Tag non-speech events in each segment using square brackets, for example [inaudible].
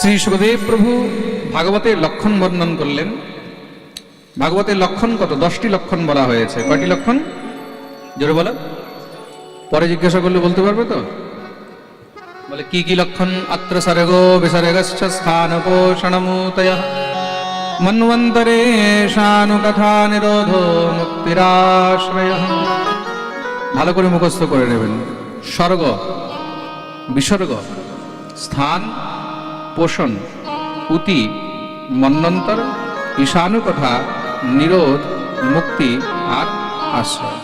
শ্রী সুখদেব প্রভু ভাগবতের লক্ষণ বর্ণন করলেন। ভাগবতের লক্ষণ কত? দশটি লক্ষণ বলা হয়েছে। কয়টি লক্ষণ? জোরে বলো। পরে জিজ্ঞাসা করলে বলতে পারবে তো? বলে, কি কি লক্ষণ? অত্র সর্গ বিসর্গশ্চ স্থানপোষণমূতয়। মন্বন্তরে শানুকথা নিরোধো মুক্তিরাশ্রয়। ভালো করে মুখস্থ করে নেবেন। স্বর্গ, বিসর্গ, স্থান পোষণ, উতি মন্বন্তর ঈশানুকথা নিরোধ, মুক্তি আর আশ্রয়।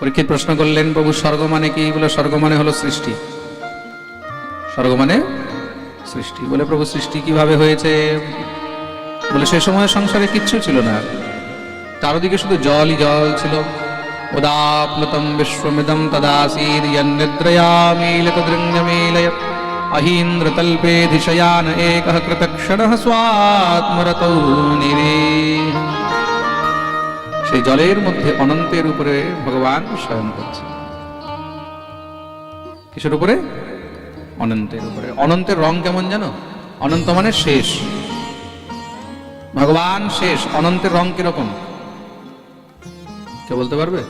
পরীক্ষিত প্রশ্ন করলেন, প্রভু, স্বর্গ মানে কি? বলে, স্বর্গ মানে হলো সৃষ্টি। স্বর্গ মানে সৃষ্টি। বলে, প্রভু, সৃষ্টি কীভাবে হয়েছে? বলে, সে সময় সংসারে কিচ্ছু ছিল না। চারদিকে শুধু জলই জল ছিল। উদাপ্লুতম বিশ্বমিদম তদাসীদ যন্নিদ্রয়ামীলিতদৃঙ্গমীলয় অহীন্দ্রতল্পে ধিশয়ান একः কৃতক্ষণः স্বাত্মরতৌ নিরে সেই জলের মধ্যে অনন্তের উপরে ভগবান শয়ন করছে কিসের উপরে? অনন্তের উপরে। অনন্তের রং কেমন জানো? অনন্ত মানে শেষ। ভগবান শেষ। অনন্তের রং কীরকম? কে বলতে পারবে?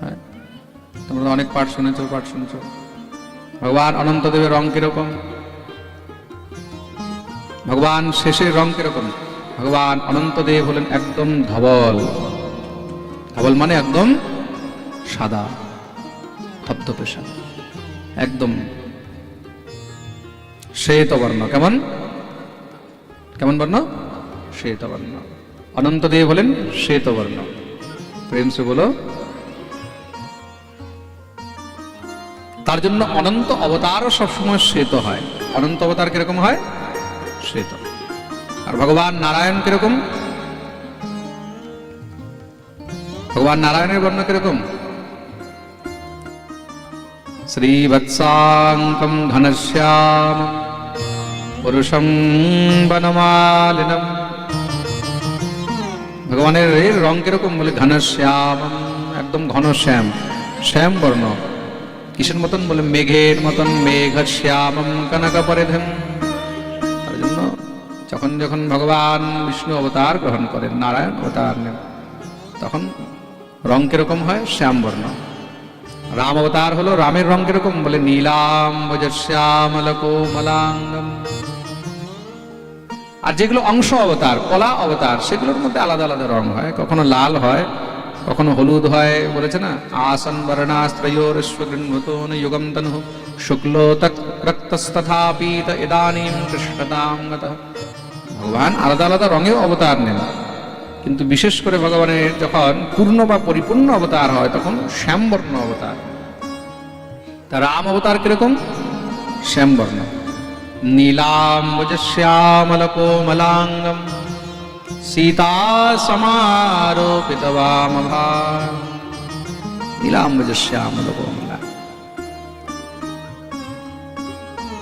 হ্যাঁ? তোমরা অনেক পাঠ শুনেছ পাঠ শুনেছ। ভগবান অনন্ত দেবের রং কীরকম? ভগবান শেষের রং কীরকম? ভগবান অনন্ত দেব হলেন একদম ধবল। ধবল মানে একদম সাদা ধপধপে সাদা একদম শ্বেত বর্ণ কেমন? কেমন বর্ণ? শ্বেত বর্ণ অনন্ত দেব হলেন শ্বেত বর্ণ প্রেম সে বলো তার জন্য অনন্ত অবতারও সবসময় শ্বেত হয়। অনন্ত অবতার কীরকম হয়? শ্বেত। আর ভগবান নারায়ণ কীরকম? ভগবান নারায়ণের বর্ণ কীরকম? শ্রীবৎসাঙ্কম ঘনশ্যাম পুরুষম বনমালিনম। ভগবানের রং কীরকম? বলে ঘনশ্যাম, একদম ঘন শ্যাম শ্যাম বর্ণ। কিসের মতন বলে? মেঘের মতন মেঘ শ্যামম কনক পরিধম তার জন্য যখন যখন ভগবান বিষ্ণু অবতার গ্রহণ করেন, নারায়ণ অবতার নেন, তখন রং কীরকম হয়? শ্যাম বর্ণ। রাম অবতার হলো রামের রং কীরকম বলে? নীলাম শ্যামল কোমলাঙ্গম। আর যেগুলো অংশ অবতার, কলা অবতার, সেগুলোর মধ্যে আলাদা আলাদা রং হয়, কখনো লাল হয় কখনো হলুদ হয় বলেছে না? আসন বর্ণাস্ত্রয়োরস্বগৃহত যুগম তনু শুক্ল রক্তস্তথা পীত ইদানীম কৃষ্ণতাম। ভগবান আলাদা আলাদা রঙেও অবতার নেন। কিন্তু বিশেষ করে ভগবানের যখন পূর্ণ বা পরিপূর্ণ অবতার হয়, তখন শ্যামবর্ণ অবতার। তা রাম অবতার কীরকম? শ্যামবর্ণ। নীলাম্বজ শ্যামল কোমলাঙ্গম সীতা সমারোপিত বামভা নীলাম্বজ শ্যামল কোমলা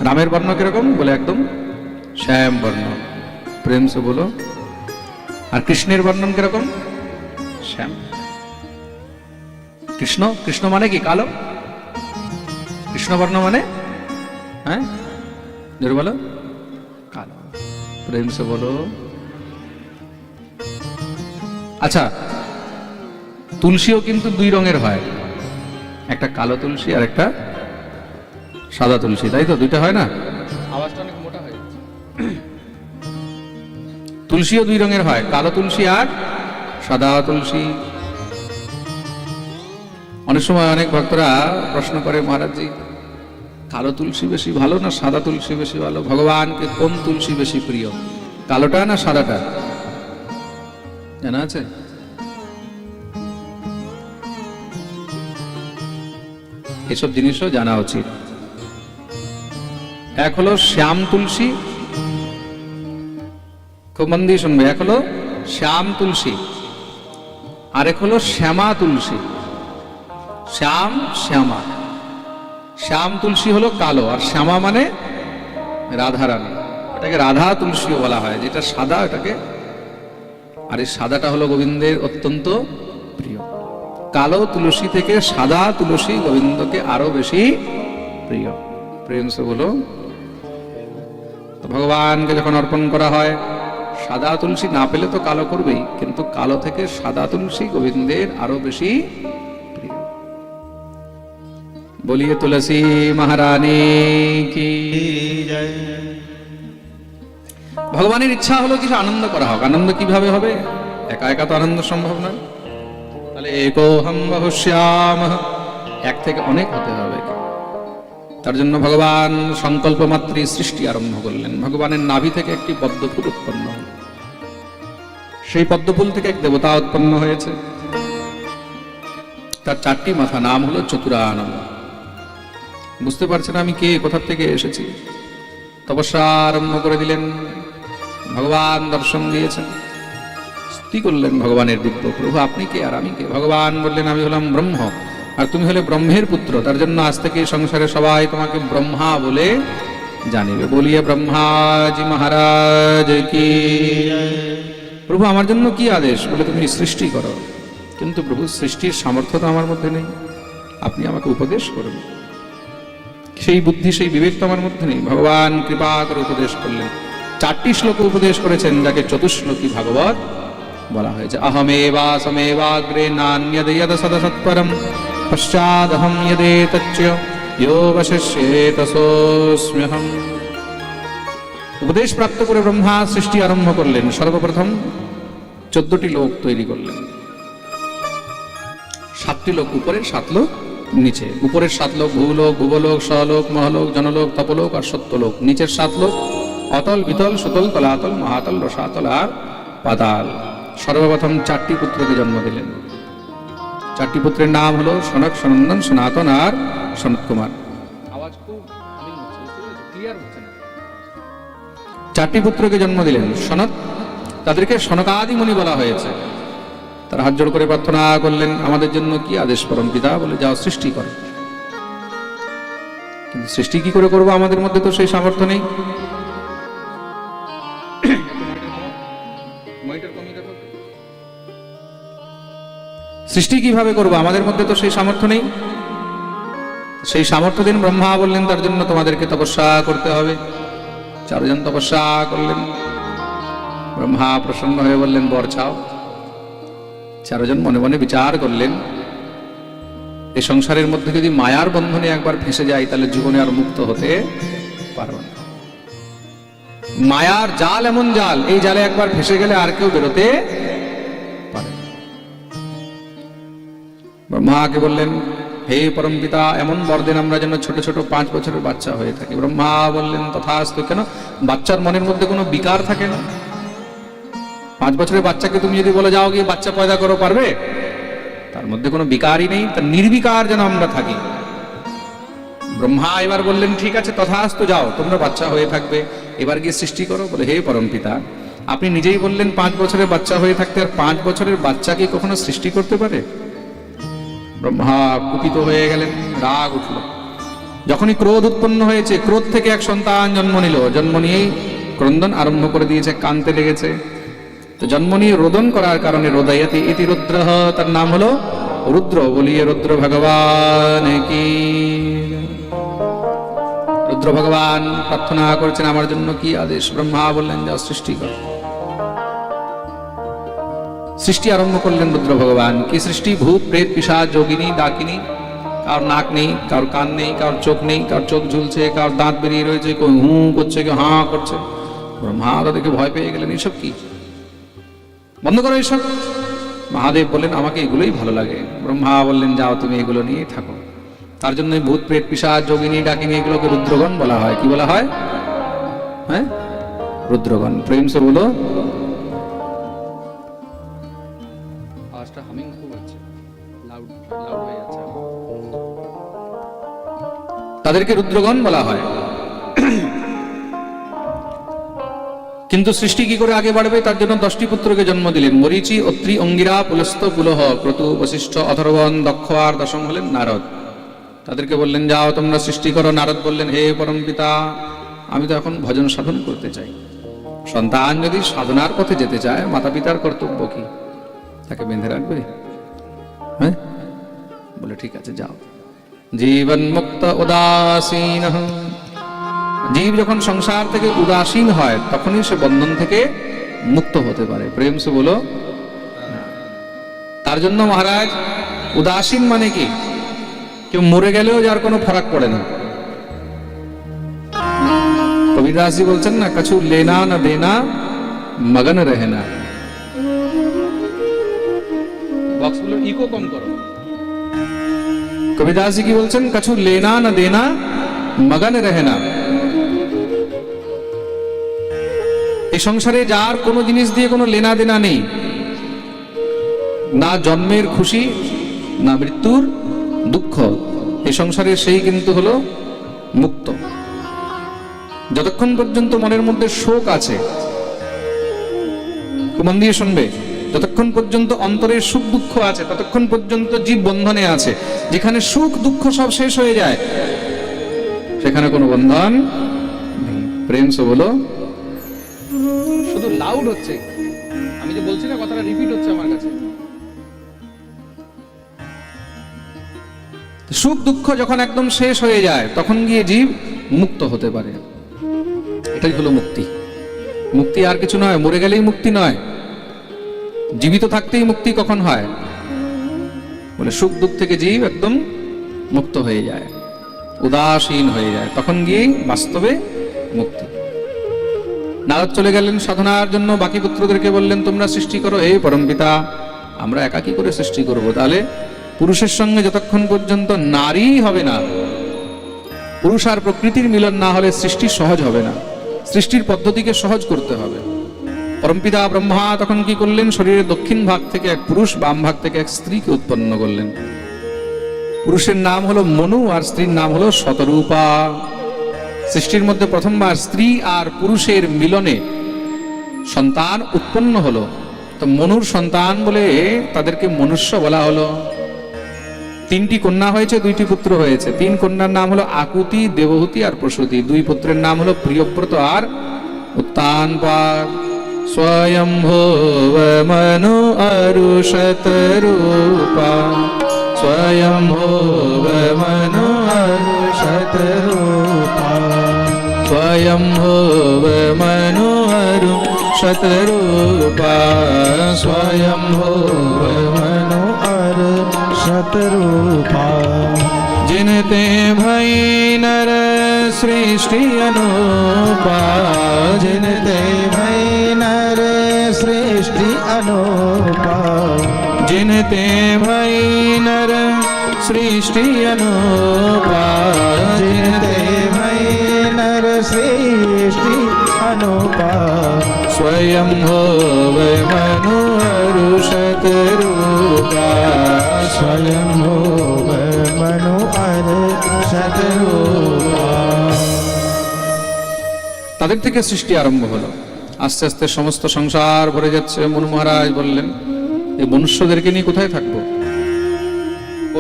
রামের বর্ণ কীরকম বলে একদম শ্যাম বর্ণ প্রেম সে বলো আর কৃষ্ণের বর্ণন কীরকম শ্যাম কৃষ্ণ কৃষ্ণ মানে কি কালো কৃষ্ণবর্ণ মানে হ্যাঁ জোরে বলো কালো প্রেম সে বলো আচ্ছা তুলসীও কিন্তু দুই রঙের হয়। একটা কালো তুলসী আর একটা সাদা তুলসী তাই তো? দুইটা হয় না? আওয়াজটা অনেক মোটা হয়ে তুলসীও দুই রঙের হয় কালো তুলসী আর সাদা তুলসী। অনেক সময় অনেক ভক্তরা প্রশ্ন করে মহারাজজি কালো তুলসী বেশি ভালো না সাদা তুলসী বেশি ভালো? ভগবানকে কোন তুলসী বেশি প্রিয়? কালোটা না সাদাটা? জানা আছে? এসব জিনিসও জানা উচিত। এক হলো শ্যাম তুলসী। খুব মন দিয়ে শুনবে। এক হলো শ্যাম তুলসী। আরেক হলো শ্যামা তুলসী। শ্যাম, শ্যামা। শ্যাম তুলসী হলো কালো। আর শ্যামা মানে রাধা রানী। এটাকে রাধা তুলসীও বলা হয়। যেটা সাদা এটাকে আর এই সাদাটা হলো গোবিন্দের অত্যন্ত কালো তুলসী থেকে সাদা তুলসী গোবিন্দকে আরও বেশি প্রিয়। প্রেম বলো। তো ভগবানকে যখন অর্পণ করা হয়, সাদা তুলসী না পেলে তো কালো করবেই, কিন্তু কালো থেকে সাদা তুলসী গোবিন্দের আরও বেশি বলিয়ে তুলসী মহারানী কি ভগবানের ইচ্ছা হলো কিছু আনন্দ করা হোক। আনন্দ কীভাবে হবে? একা একা তো আনন্দ সম্ভব নয়। এক থেকে অনেক হতে হবে। তার জন্য ভগবান সংকল্প মাত্রই সৃষ্টি আরম্ভ করলেন। ভগবানের নাভি থেকে একটি পদ্মফুল উৎপন্ন হল। সেই পদ্মফুল থেকে এক দেবতা উৎপন্ন হয়েছে। তার চারটি মাথা নাম হলো চতুরানন্দ। বুঝতে পারছেন আমি কে? কোথা থেকে এসেছি? তপস্যা আরম্ভ করে দিলেন। ভগবান দর্শন দিয়েছেন। স্তুতি করলেন ভগবানের দিব্য প্রভু, আপনি কে আর আমি কে? ভগবান বললেন, আমি হলাম ব্রহ্ম, আর তুমি হলে ব্রহ্মের পুত্র, তার জন্য আজ থেকে সংসারে সবাই তোমাকে ব্রহ্মা বলে জানিবে। বলিয়ে ব্রহ্মাজি মহারাজ কি? প্রভু, আমার জন্য কি আদেশ? বলে, তুমি সৃষ্টি করো। কিন্তু প্রভু, সৃষ্টির সামর্থ্য তো আমার মধ্যে নেই। আপনি আমাকে উপদেশ করুন। সেই বুদ্ধি, সেই বিবেক তো আমার মধ্যে নেই। ভগবান কৃপা করে উপদেশ করলেন। চারটি শ্লোক উপদেশ করেছেন, যাকে চতুশ্লোকী ভাগবত বলা হয়েছে অহমেবা সমেবাগ্রে নান্যদ সদসৎপরম পশ্চাদহম যদে তচ্চ উপদেশ প্রাপ্ত করে ব্রহ্মা সৃষ্টি আরম্ভ করলেন সর্বপ্রথম চোদ্দটি লোক তৈরি করলেন সাতটি লোক উপরে সাত লোক নিচে উপরের সাত লোক ভূলোক ভূগোলোক সহলোক মহলোক জনলোক তপলোক আর সত্যলোক নিচের সাত লোক অতল বিতল সুতল তলাতল মহাতল রসাতল আর পাতাল সর্বপ্রথম চারটি পুত্রকে জন্ম দিলেন। চারটি পুত্রের নাম হলো সনক সনন্দন সনাতন আর সনত কুমার। আওয়াজ খুব ক্লিয়ার হচ্ছে না। চারটি পুত্রকে জন্ম দিলেন সনত তাদেরকে সনকাদি মুনি বলা হয়েছে। তারা হাত জোড় করে প্রার্থনা করলেন আমাদের জন্য কি আদেশ পরম পিতা? বলে যাও সৃষ্টি করো। কিন্তু সৃষ্টি কি করে করব? আমাদের মধ্যে তো সেই সামর্থ্য নেই। সৃষ্টি কীভাবে করব? আমাদের মধ্যে তো সেই সামর্থ্য নেই। সেই সামর্থ্য দিন ব্রহ্মা বললেন, তার জন্য তোমাদেরকে তপস্যা করতে হবে। চারজন তপস্যা করলেন। ব্রহ্মা প্রসন্ন হয়ে বললেন, বর চাও। চারজন মনে মনে বিচার করলেন এই সংসারের মধ্যে যদি মায়ার বন্ধনে একবার ফেসে যায় তাহলে জীবনে আর মুক্ত হতে পারবে না। মায়ার জাল এমন জাল, এই জালে একবার ফেসে গেলে আর কেউ বেরোতে পারে। ব্রহ্মাকে বললেন, হে পরম পিতা, এমন বরদিন আমরা যেন ছোট ছোট পাঁচ বছরের বাচ্চা হয়ে থাকি। ব্রহ্মা বললেন, তথাস্তু কেন? বাচ্চার মনের মধ্যে কোনো বিকার থাকে না। পাঁচ বছরের বাচ্চাকে তুমি যদি বলে যাও গিয়ে বাচ্চা পয়দা করো, পারবে? তার মধ্যে কোনো বিকারই নেই, তার নির্বিকার যেন আমরা থাকি। ব্রহ্মা এবার বললেন, ঠিক আছে, তথাস্তু যাও, তোমরা বাচ্চা হয়ে থাকবে। এবার গিয়ে সৃষ্টি করো। বলে, হে পরম পিতা, আপনি নিজেই বললেন পাঁচ বছরের বাচ্চা হয়ে থাকতে আর পাঁচ বছরের বাচ্চা কি কখনো সৃষ্টি করতে পারে? ব্রহ্মা কুপিত হয়ে গেলেন, রাগ উঠল। যখনই ক্রোধ উৎপন্ন হয়েছে, ক্রোধ থেকে এক সন্তান জন্ম নিল। জন্ম নিয়েই ক্রন্দন আরম্ভ করে দিয়েছে, কানতে লেগেছে। তো জন্ম নিয়ে রোদন করার কারণে রোদয়াতি ইতি রুদ্র, তার নাম হলো রুদ্র। বলিয়ে রুদ্র, ভগবান কি? রুদ্র ভগবান প্রার্থনা করেছেন আমার জন্য কি আদেশ? ব্রহ্মা বললেন, যাও সৃষ্টি কর। সৃষ্টি আরম্ভ করলেন রুদ্র ভগবান। কি সৃষ্টি? ভূত, প্রেত পিসাচ যোগিনী ডাকিনী কার নাক নেই কার কান নেই কার চোখ নেই কার চোখ ঝুলছে কার দাঁত বেরিয়ে রয়েছে, কেউ হু করছে, কেউ হাঁ করছে। ব্রহ্মা তাদেরকে ভয় পেয়ে গেলেন, এসব কি? বন্ধ করো এসব। মহাদেব বললেন, আমাকে এগুলোই ভালো লাগে। ব্রহ্মা বললেন, যাও তুমি এগুলো নিয়েই থাকো। তার জন্য ভূত, প্রেত, পিসাচ, যোগিনী, ডাকিনী এগুলোকে রুদ্রগণ বলা হয়। কি বলা হয়? হ্যাঁ? রুদ্রগণ। প্রেম সে তাদেরকে রুদ্রগণ বলা হয়। কিন্তু সৃষ্টি কি করে আগে বাড়বে? তার জন্য দশটি পুত্রকে জন্ম দিলেন। মরিচি, অত্রি, অঙ্গিরা, পুলস্ত, পুলহ ক্রতু বশিষ্ঠ, অথর্বণ, দক্ষ আর দশম হলেন নারদ। তাদেরকে বললেন, যাও, তোমরা সৃষ্টি করো, নারদ বললেন, হে পরম পিতা, আমি তো এখন ভজন সাধন করতে চাই। সন্তান যদি সাধনার পথে যেতে চায় মাতা পিতার কর্তব্য কি? তাকে বেঁধে রাখবে? হ্যাঁ? বলে, ঠিক আছে, যাও। জীবন মুক্ত উদাসীন। জীব যখন সংসার থেকে উদাসীন হয়, তখনই সে বন্ধন থেকে মুক্ত হতে পারে। প্রেম সে বলো তার জন্য মহারাজ, উদাসীন মানে কি? কেউ মরে গেলেও যার কোনো ফরাক পড়ে না। কবিদাসজি বলছেন, না, কছু লেনা না দেনা, মগন রহেনা বক্সগুলো ইকো কম করো। কবিদাস কি বলছেন, কছু লেনা না দেনা, মগন রহেনা এই সংসারে যার কোনো জিনিস দিয়ে কোনো লেনা দেনা নেই। না জন্মের খুশি, না মৃত্যুর দুঃখ এই সংসারে সেই কিন্তু হলো মুক্ত। যতক্ষণ পর্যন্ত মনের মধ্যে শোক আছে মন দিয়ে শুনবে, যতক্ষণ পর্যন্ত অন্তরের সুখ দুঃখ আছে, ততক্ষণ পর্যন্ত জীব বন্ধনে আছে। যেখানে সুখ দুঃখ সব শেষ হয়ে যায়, সেখানে কোনো বন্ধন প্রেম সে বলো, শুধু লাউড হচ্ছে। আমি যে বলছি না কথাটা রিপিট সুখ দুঃখ যখন একদম শেষ হয়ে যায়, তখন গিয়ে জীব মুক্ত হতে পারে। এটাই হলো মুক্তি। মুক্তি আর কিছু নয়, মরে গেলেই মুক্তি নয়। জীবিত থাকতেই মুক্তি কখন হয়? বলে সুখ দুঃখ থেকে জীব একদম মুক্ত হয়ে যায়, উদাসীন হয়ে যায়, তখন গিয়েই বাস্তবে মুক্তি। নারদ চলে গেলেন সাধনার জন্য, বাকি পুত্রদেরকে বললেন, তোমরা সৃষ্টি করো, হে পরমপিতা, আমরা একাকি করে সৃষ্টি করব, তাহলে পুরুষের সঙ্গে যতক্ষণ পর্যন্ত নারী হবে না, পুরুষ আর প্রকৃতির মিলন না হলে সৃষ্টি সহজ হবে না। সৃষ্টির পদ্ধতিকে সহজ করতে হবে। পরমপিতা ব্রহ্মা তখন কি করলেন? শরীরের দক্ষিণ ভাগ থেকে এক পুরুষ, বাম ভাগ থেকে এক স্ত্রীকে উৎপন্ন করলেন। পুরুষের নাম হলো মনু আর স্ত্রীর নাম হলো শতরূপা। সৃষ্টির মধ্যে প্রথমবার স্ত্রী আর পুরুষের মিলনে সন্তান উৎপন্ন হলো। তো মনুর সন্তান বলে তাদেরকে মনুষ্য বলা হলো। তিনটি কন্যা হয়েছে, দুইটি পুত্র হয়েছে। তিন কন্যার নাম হলো আকুতি, দেবহূতি আর প্রসূতি। দুই পুত্রের নাম হলো প্রিয়ব্রত আর উত্তান পার স্বয়ম্ভব মনু অরুষত রূপা। স্বয়ম্ভব মনু অরুষত রূপা। স্বয়ম্ভব মনু शतरूपा जिनते भई नर सृष्टि अनुपा। जिनते भई नर सृष्टि अनुपा। जिनते भई नर सृष्टि अनुपा। जिनते भई नर सृष्टि अनुपा। स्वयं भोव তাদের থেকে সৃষ্টি আরম্ভ হলো। আস্তে আস্তে সমস্ত সংসার ভরে যাচ্ছে মনু মহারাজ বললেন, এই মনুষ্যদেরকে নিয়ে কোথায় থাকব?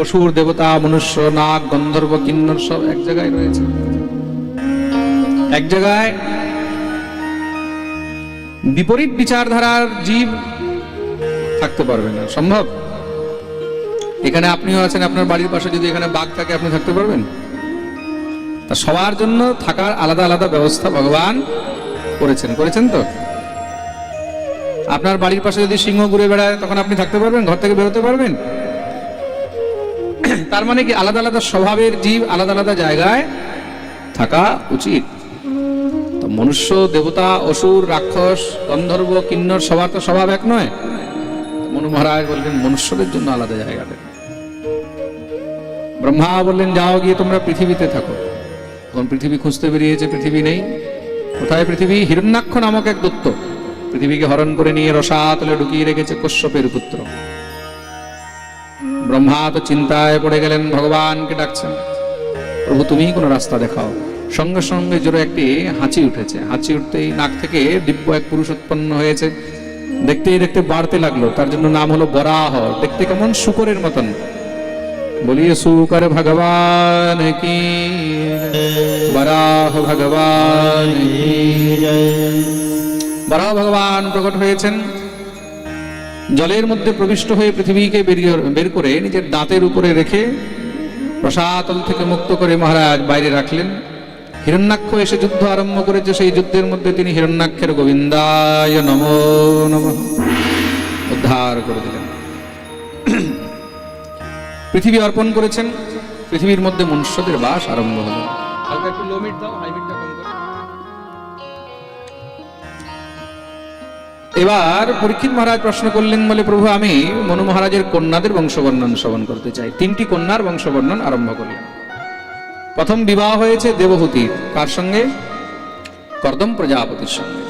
অসুর, দেবতা, মনুষ্য, নাগ, গন্ধর্ব, কিন্নর সব এক জায়গায় রয়েছে। এক জায়গায় বিপরীত বিচারধারার জীব থাকতে পারবে না। সম্ভব? এখানে আপনিও আছেন, আপনার বাড়ির পাশে যদি এখানে বাঘ থাকে, আপনি থাকতে পারবেন? তা সবার জন্য থাকার আলাদা আলাদা ব্যবস্থা ভগবান করেছেন। করেছেন তো? আপনার বাড়ির পাশে যদি সিংহ ঘুরে বেড়ায়, তখন আপনি থাকতে পারবেন? ঘর থেকে বেরোতে পারবেন? [clears throat] তার মানে কি আলাদা আলাদা স্বভাবের জীব আলাদা আলাদা জায়গায় থাকা উচিত। মনুষ্য, দেবতা, অসুর, রাক্ষস, গন্ধর্ব, কিন্নর, সবার তো স্বভাব এক নয়। মনু মহারাজ বললেন, মনুষ্যদের জন্য আলাদা জায়গা দেন। ব্রহ্মা বললেন যাও গিয়ে তোমরা পৃথিবীতে থাকো। তখন পৃথিবী খুঁজতে বেরিয়েছে পৃথিবী নেই। কোথায় পৃথিবী? হিরণ্যাক্ষ নামক এক দত্ত। পৃথিবীকে হরণ করে নিয়ে রসাতলে ঢুকিয়ে রেখেছে কশ্যপের পুত্র। ব্রহ্মা তো চিন্তায় পড়ে গেলেন, ভগবানকে ডাকছেন। প্রভু, তুমি কোনো রাস্তা দেখাও। সঙ্গে সঙ্গে জোরে একটি হাঁচি উঠেছে। হাঁচি উঠতেই নাক থেকে দিব্য এক পুরুষ উৎপন্ন হয়েছে। দেখতেই দেখতে বাড়তে লাগল। তার জন্য নাম হলো বরাহ। দেখতে কেমন শুকরের মতন। बोलिए सुकर भगवान की বরাহ ভগবান কি বরাহ ভগবান প্রকট হয়েছেন জলের মধ্যে প্রবিষ্ট হয়ে পৃথিবীকে বেরিয়ে বের করে নিজের দাঁতের উপরে রেখে রসাতল থেকে মুক্ত করে মহারাজ বাইরে রাখলেন হিরণ্যাক্ষ এসে যুদ্ধ আরম্ভ করেছে সেই যুদ্ধের মধ্যে তিনি হিরণ্যাক্ষের গোবিন্দায় নমো নম উদ্ধার করে দিলেন পৃথিবী অর্পণ করেছেন। পৃথিবীর মধ্যে মনুষ্যদের বাস আরম্ভ হলো। এবার পরীক্ষিত মহারাজ প্রশ্ন করলেন বলে প্রভু আমি মনু মহারাজের কন্যাদের বংশবর্ণন শ্রবণ করতে চাই। তিনটি কন্যার বংশবর্ণন আরম্ভ করলেন। প্রথম বিবাহ হয়েছে দেবহূতির কার সঙ্গে? কর্দম প্রজাপতির সঙ্গে।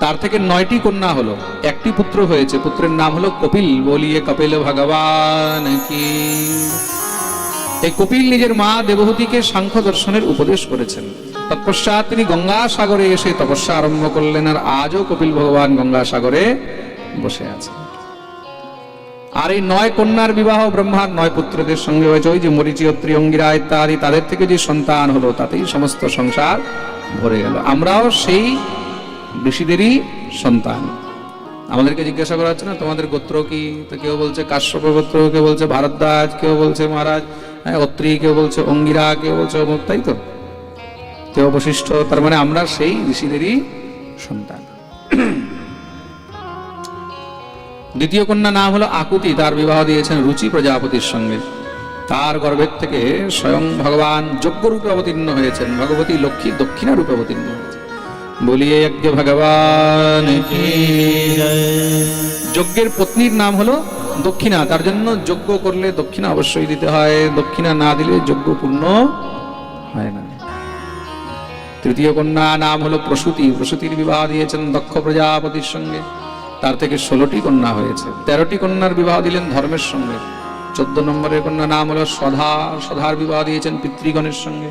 তার থেকে নয়টি কন্যা হলো। একটি পুত্র হয়েছে, পুত্রের নাম হলো কপিল। বলিয়ে কপিল, ভগবান কি? এই কপিল নিজের মা দেবহতীকে সাংখ্য দর্শনের উপদেশ করেছেন। তৎপশ্চাৎ তিনি গঙ্গা সাগরে এসে তপস্যা আরম্ভ করলেন আর আজও কপিল ভগবান গঙ্গা সাগরে বসে আছে আর এই নয় কন্যার বিবাহ ব্রহ্মার নয় পুত্রদের সঙ্গে হয়েছে। ওই যে মরিচি অত্রি অঙ্গিরা ইত্যাদি, তাদের থেকে যে সন্তান হলো, তাতেই সমস্ত সংসার ভরে গেল। আমরাও সেই ঋষিদেরই সন্তান। আমাদেরকে জিজ্ঞাসা করা হচ্ছে না তোমাদের গোত্র কি? তো কেউ বলছে কাশ্যপ গোত্র কেউ বলছে ভারদ্বাজ কেউ বলছে মহারাজ হ্যাঁ, অত্রি কেউ বলছে অঙ্গিরা কেউ বলছে অমুক তাই তো? কেউ অবশিষ্ট তার মানে আমরা সেই ঋষিদেরই সন্তান। দ্বিতীয় কন্যা নাম হলো আকুতি তার বিবাহ দিয়েছেন রুচি প্রজাপতির সঙ্গে। তার গর্ভের থেকে স্বয়ং ভগবান যজ্ঞ রূপে অবতীর্ণ হয়েছেন ভগবতী লক্ষ্মী দক্ষিণা রূপে অবতীর্ণ হয়েছেন। বলিয়ে যজ্ঞ ভগবান। যজ্ঞের পত্নীর নাম হলো দক্ষিণা। তার জন্য যজ্ঞ করলে দক্ষিণা অবশ্যই দিতে হয়। দক্ষিণা না দিলে যজ্ঞ পূর্ণ হয় না। তৃতীয় কন্যা নাম হলো প্রসূতি। প্রসূতির বিবাহ দিয়েছেন দক্ষ প্রজাপতির সঙ্গে। তার থেকে ষোলোটি কন্যা হয়েছে। তেরোটি কন্যার বিবাহ দিলেন ধর্মের সঙ্গে। চোদ্দ নম্বরের কন্যা নাম হলো সধা। সধার বিবাহ দিয়েছেন পিতৃগণের সঙ্গে।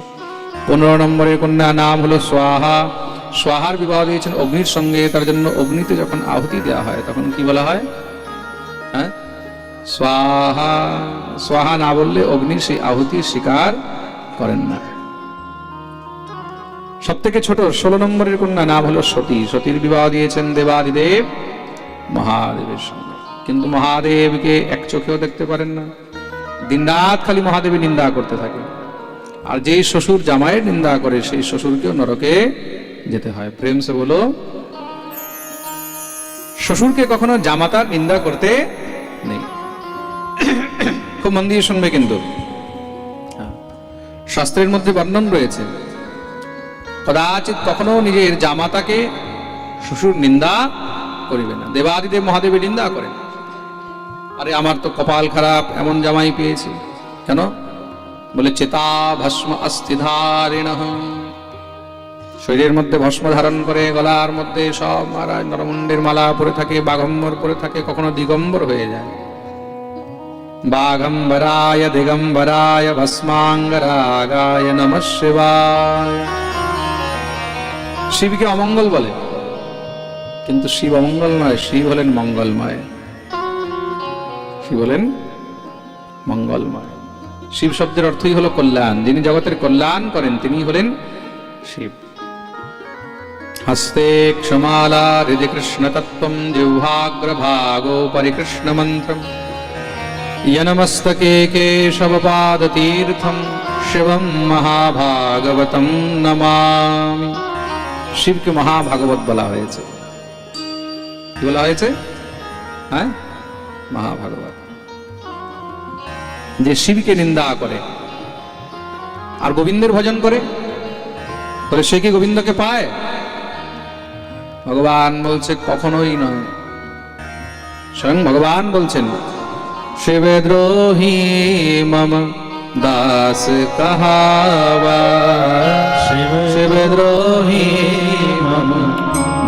পনেরো নম্বরের কন্যা নাম হলো সোয়াহা সোয়াহার বিবাহ দিয়েছেন অগ্নির সঙ্গে, তার জন্য অগ্নিতে যখন আহুতি দেওয়া হয়, তখন কি বলা হয়? হ্যাঁ? সোয়াহা সোয়াহা না বললে অগ্নির সেই আহুতি স্বীকার করেন না। সব থেকে ছোট ষোলো নম্বরের কন্যা নাম হলো সতী। সতীর বিবাহ দিয়েছেন দেবাদিদেব মহাদেবের সঙ্গে। কিন্তু মহাদেবকে এক চোখেও দেখতে পারেন না। দিনরাত খালি মহাদেবের নিন্দা করতে থাকে। আর যেই শ্বশুর জামাইয়ের নিন্দা করে, সেই শ্বশুরকেও নরকে যেতে হয়। প্রেম সে বলো শ্বশুরকে কখনো জামাতার নিন্দা করতে নেই। খুব মন দিয়ে শুনবে কিন্তু। হ্যাঁ। শাস্ত্রের মধ্যে বর্ণন রয়েছে, কদাচিৎ কখনো নিজের জামাতাকে শ্বশুর নিন্দা করিবে না। দেবাদিদেব মহাদেবের নিন্দা করেন। আরে আমার তো কপাল খারাপ, এমন জামাই পেয়েছি। কেন? বলে, চেতা ভস্ম অস্থিধারিণ। শরীরের মধ্যে ভস্ম ধারণ করে, গলার মধ্যে সব মারা নরমুণ্ডের মালা পরে থাকে, বাঘম্বর পরে থাকে, কখনো দিগম্বর হয়ে যায়। বাঘম্বরায়, দিগম্বরায়, ভস্মাঙ্গরাগায় নম শিবকে অমঙ্গল বলে। কিন্তু শিব অমঙ্গল নয়, শিব হলেন মঙ্গলময়। শিব হলেন মঙ্গলময়। শিব শব্দের অর্থই হলো কল্যাণ। যিনি জগতের কল্যাণ করেন তিনি হলেন শিব। হস্তে ক্ষমালা হৃদি কৃষ্ণ তত্ত্বম জিহ্বাগ্রভাগো পরিকৃষ্ণ মন্ত্রম यनमस्तके केशवपादतीर्थं शिवं মহাভাগবতম নমামি শিবকে মহাভাগবত বলা হয়েছে কি বলা হয়েছে হ্যাঁ মহাভাগবত যে শিবকে নিন্দা করে আর গোবিন্দের ভজন করে বলে সে কি গোবিন্দকে পায় ভগবান বলছে কখনোই নয় স্বয়ং ভগবান বলছেন শিবদ্রোহী মম দাস কহাবা शिव শিবদ্রোহী মম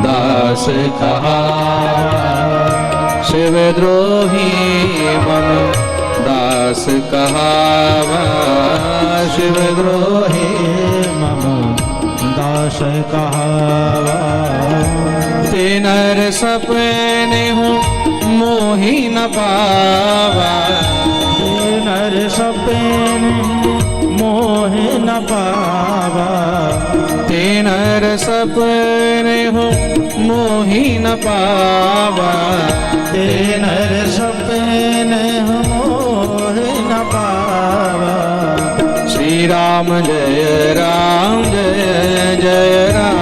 দাস কহাবা শিবদ্রোহী মম দাস কহাবা শিবদ্রোহী मम दास कहावा नर सपने हो मोहि न पावा। नर सपने मोहि न पावा। ते नर सपने हो मोहि न पावा। ते नर सपने हो मोहि न पावा। श्री राम जय राम जय जय राम।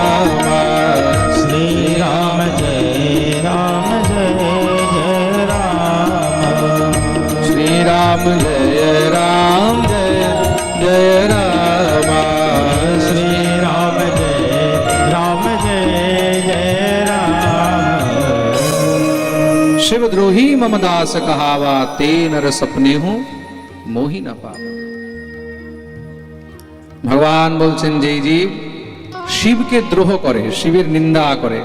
राम जय राम जय जय राम श्री राम जय राम जय जय राम शिवद्रोही मम दास कहावा ते नर सपने हूँ মোহি না পাব ভগবান বলছেন যে এই জীব শিবকে দ্রোহ করে শিবের নিন্দা করে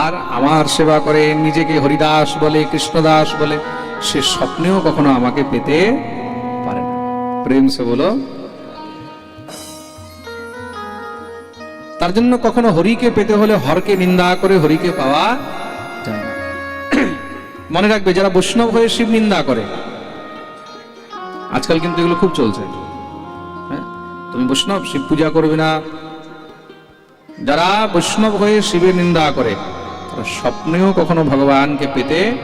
আর আমার সেবা করে নিজেকে হরিদাস বলে কৃষ্ণদাস বলে সে স্বপ্নেও কখনো আমাকে পেতে পারে না। প্রেম সে বলো, তার জন্য কখনো হরিকে পেতে হলে হরকে নিন্দা করে হরিকে পাওয়া যায় না। [clears throat] মনে রাখবে, যারা বৈষ্ণব হয়ে শিব নিন্দা করে, আজকাল কিন্তু এগুলো খুব চলছে। হ্যাঁ তুমি বৈষ্ণব, শিব পূজা করবে না। যারা বৈষ্ণব হয়ে শিবের নিন্দা করে, তারা স্বপ্নেও কখনো ভগবানকে পেতে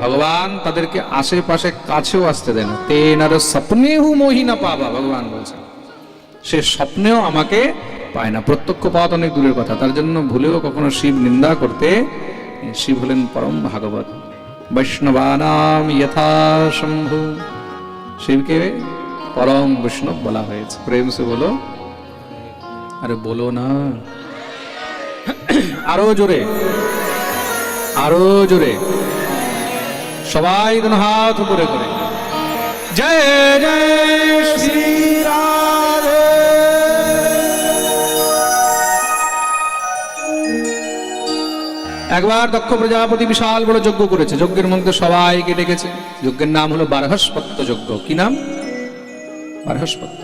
ভগবান তাদেরকে আশেপাশে কাছেও আসতে দেন। তেনার স্বপ্নেহু মোহিনা পাবা, ভগবান বলছেন। সে স্বপ্নেও আমাকে পায় না। প্রত্যক্ষ পাওয়া তো অনেক দূরের কথা। তার জন্য ভুলেও কখনো শিব নিন্দা করতে শিব হলেন পরম ভাগবত। বৈষ্ণবানাম যথা শম্ভু। শিবকে পরম বৈষ্ণব বলা হয়েছে। প্রেম সে বলো, আরে বলো না। আরও জোরে। আরও জোরে। সবাই যেন হাত উপরে করে। জয় জয় শ্রী একবার দক্ষ প্রজাপতি বিশাল বড় যজ্ঞ করেছে। যজ্ঞের মধ্যে সবাইকে ডেকেছে। যজ্ঞের নাম হলো বারহস্পত্য যজ্ঞ। কি নাম? বারহস্পত্য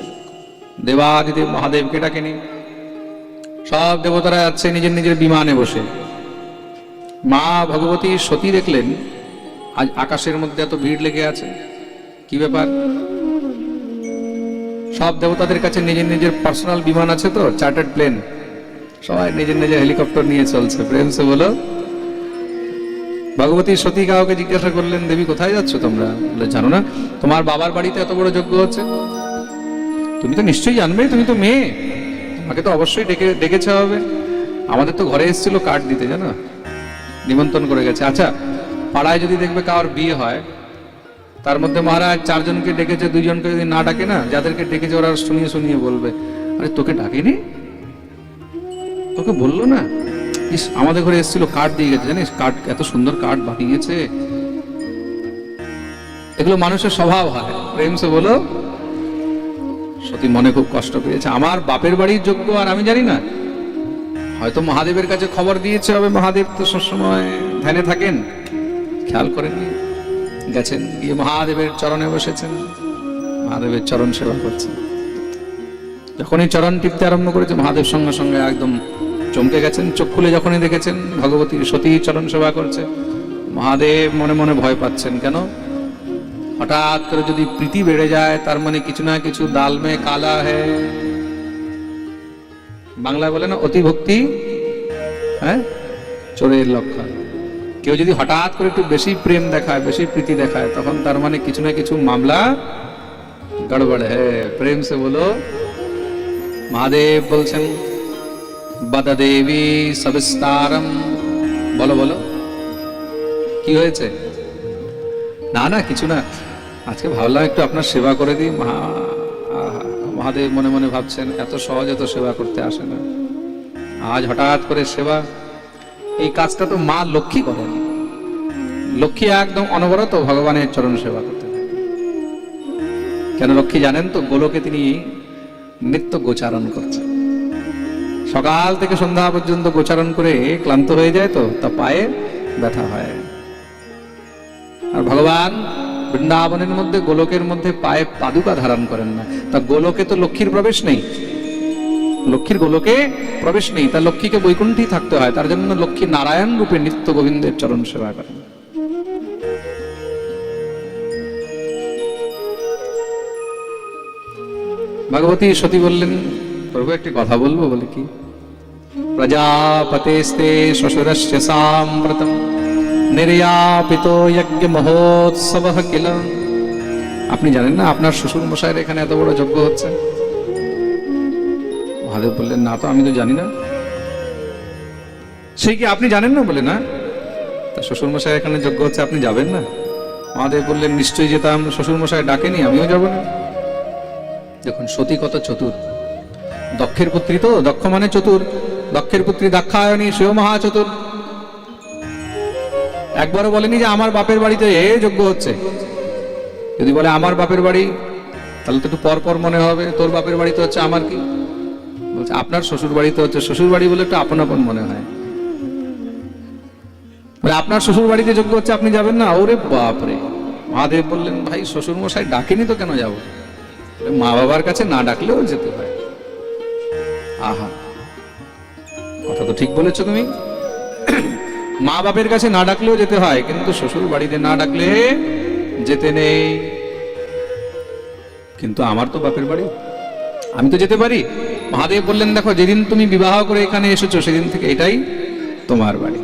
দেবাদিদেব মহাদেবকে ডাকেনি সব দেবতারা যাচ্ছে নিজের নিজের বিমানে বসে। মা ভগবতী সতী দেখলেন। আজ আকাশের মধ্যে এত ভিড় লেগে আছে? কি ব্যাপার? সব দেবতাদের কাছে নিজের নিজের পার্সোনাল বিমান আছে তো, চার্টার্ড প্লেন। সবাই নিজের নিজের হেলিকপ্টার নিয়ে চলছে, প্রেম সে বলো। ভগবতী সতী কাউকে জিজ্ঞাসা করলেন, দেবী, কোথায় যাচ্ছ তোমরা? বলে, জানো না, তোমার বাবার বাড়িতে এত বড় যজ্ঞ হচ্ছে। তুমি তো নিশ্চয়ই জানবে তুমি তো মেয়ে। তোমাকে তো অবশ্যই ডেকে, ডেকেছে হবে। আমাদের তো ঘরে এসেছিল কার্ড দিতে, জানো? নিমন্ত্রণ করে গেছে। আচ্ছা পাড়ায় যদি দেখবে কার বিয়ে হয়, তার মধ্যে মহারাজ চারজনকে ডেকেছে দুইজনকে যদি না ডাকে না, যাদেরকে ডেকেছে ওরা শুনিয়ে শুনিয়ে বলবে, আরে তোকে ডাকেনি? তোকে বলল না? ইস, আমাদের ঘরে এসেছিল কার্ড দিয়ে গেছে, জানিস? কার্ড এত সুন্দর কার্ড বানিয়েছে। এগুলো মানুষের স্বভাব হয়। প্রেম সে বলো সত্যি মনে খুব কষ্ট পেয়েছে। আমার বাপের বাড়ির যোগ্য, আর আমি জানি না। হয়তো মহাদেবের কাছে খবর দিয়েছে হবে মহাদেব তো সবসময় ধ্যানে থাকেন। খেয়াল করেননি? গেছেন? গিয়ে মহাদেবের চরণে বসেছেন। মহাদেবের চরণ সেবা করছেন। যখনই চরণ টিপতে আরম্ভ করেছে, মহাদেব সঙ্গে সঙ্গে একদম চমকে গেছেন। চোখ খুলে যখনই দেখেছেন ভগবতী সতী চরণ সেবা করছে। মহাদেব মনে মনে ভয় পাচ্ছেন, কেন? হঠাৎ করে যদি প্রীতি বেড়ে যায়, তার মানে কিছু না কিছু দাল মে কালা হে। বাংলায় বলে না, অতিভক্তি হ্যাঁ? চোরের লক্ষণ। কেউ যদি হঠাৎ করে একটু বেশি প্রেম দেখায়, বেশি প্রীতি দেখায়, তখন তার মানে কিছু না কিছু মামলা গড়বড়। হ্যাঁ প্রেম সে বলো, মহাদেব বলছেন বদ দেবী সবিস্তারম। বলো বলো, কি হয়েছে? না না, কিছু না। আজকে ভাবলাম একটু আপনার সেবা করে দিই। মহা, মহাদেব মনে মনে ভাবছেন, এত সহজে তো সেবা করতে আসে না। আজ হঠাৎ করে সেবা এই কাজটা তো মা লক্ষ্মী করেন। লক্ষ্মী একদম অনবরত ভগবানের চরণ সেবা করতে। কেন লক্ষ্মী জানেন তো, গোলকে তিনি নিত্য গোচারণ করছেন। সকাল থেকে সন্ধ্যা পর্যন্ত গোচারণ করে ক্লান্ত হয়ে যায় তো, তা পায়ে ব্যথা হয়। আর ভগবান বৃন্দাবনের মধ্যে গোলকের মধ্যে পায়ে পাদুকা ধারণ করেন না। তা গোলকে তো লক্ষ্মীর প্রবেশ নেই। লক্ষ্মীর গোলকে প্রবেশ নেই। তা লক্ষ্মীকে বৈকুণ্ঠেই থাকতে হয়। তার জন্য লক্ষ্মী নারায়ণ রূপে নিত্য গোবিন্দের চরণ সেবা করেন। ভগবতী সতী বললেন, প্রভু, একটি কথা বলব বলে কি? প্রজাপতেস্তে শ্বশুরস্য সাম্প্রতম নির্যাপিত যজ্ঞ মহোৎসব কিল। আপনি জানেন না, আপনার শ্বশুর মশাইয়ের এখানে এত বড় যজ্ঞ হচ্ছে? মহাদেব বললেন না তো, আমি তো জানি না। সেই কি আপনি জানেন না বলে না? তা শ্বশুর মশাই এখানে যজ্ঞ হচ্ছে, আপনি যাবেন না? মহাদেব বললেন, নিশ্চয়ই যেতাম শ্বশুর মশাই ডাকেনি, আমিও যাব না। দেখুন, সতী কত চতুর। দক্ষের পুত্রী তো, দক্ষ মানে চতুর। দক্ষের পুত্রী দাক্ষায়নী সেও মহা চতুর একবারও বলেনি যে আমার বাপের বাড়িতে এ যজ্ঞ হচ্ছে। যদি বলে আমার বাপের বাড়ি, তাহলে তো একটু পর পর মনে হবে, তোর বাপের বাড়ি তো হচ্ছে আমার কি? আপনার শ্বশুর বাড়িতে হচ্ছে শ্বশুর বাড়ি বলে একটু আপন আপন মনে হয়। আপনার শ্বশুর বাড়িতে যোগ্য হচ্ছে আপনি যাবেন না? ওরে বাপরে। মহাদেব বললেন, ভাই শ্বশুর মশাই ডাকেনি তো কেন যাব? মা বাবার কাছে না ডাকলেও যেতে হয়। আহা। কথা তো ঠিক বলেছ তুমি। মা বাপের কাছে না ডাকলেও যেতে হয়, কিন্তু শ্বশুর বাড়িতে না ডাকলে যেতে নেই। কিন্তু আমার তো বাপের বাড়ি। আমি তো যেতে পারি। মহাদেব বললেন দেখো যেদিন তুমি বিবাহ করে এখানে এসেছ সেদিন থেকে এটাই তোমার বাড়ি।